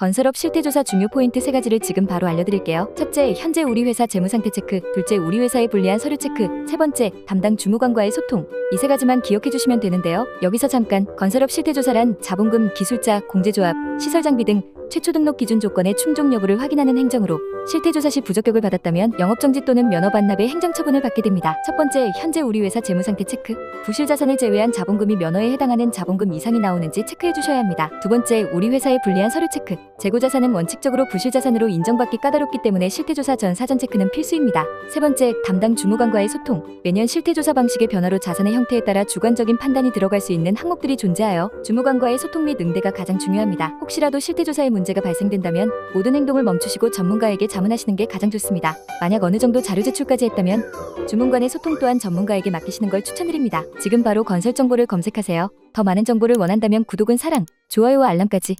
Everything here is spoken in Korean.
건설업 실태조사 중요 포인트 세 가지를 지금 바로 알려드릴게요. 첫째, 현재 우리 회사 재무상태 체크. 둘째, 우리 회사에 불리한 서류 체크. 세 번째, 담당 주무관과의 소통. 이 세 가지만 기억해 주시면 되는데요. 여기서 잠깐 건설업 실태조사란 자본금, 기술자, 공제조합, 시설 장비 등 최초 등록 기준 조건의 충족 여부를 확인하는 행정으로 실태조사 시 부적격을 받았다면 영업정지 또는 면허 반납의 행정처분을 받게 됩니다. 첫 번째, 현재 우리 회사 재무상태 체크. 부실 자산을 제외한 자본금이 면허에 해당하는 자본금 이상이 나오는지 체크해 주셔야 합니다. 두 번째, 우리 회사에 불리한 서류 체크. 재고 자산은 원칙적으로 부실 자산으로 인정받기 까다롭기 때문에 실태조사 전 사전 체크는 필수입니다. 세 번째, 담당 주무관과의 소통. 매년 실태조사 방식의 변화로 자산의 형태에 따라 주관적인 판단이 들어갈 수 있는 항목들이 존재하여 주무관과의 소통 및 응대가 가장 중요합니다. 혹시라도 실태조사에 문제가 발생된다면 모든 행동을 멈추시고 전문가에게 자문하시는 게 가장 좋습니다. 만약 어느 정도 자료 제출까지 했다면 주문관의 소통 또한 전문가에게 맡기시는 걸 추천드립니다. 지금 바로 건설 정보를 검색하세요. 더 많은 정보를 원한다면 구독은 사랑, 좋아요와 알람까지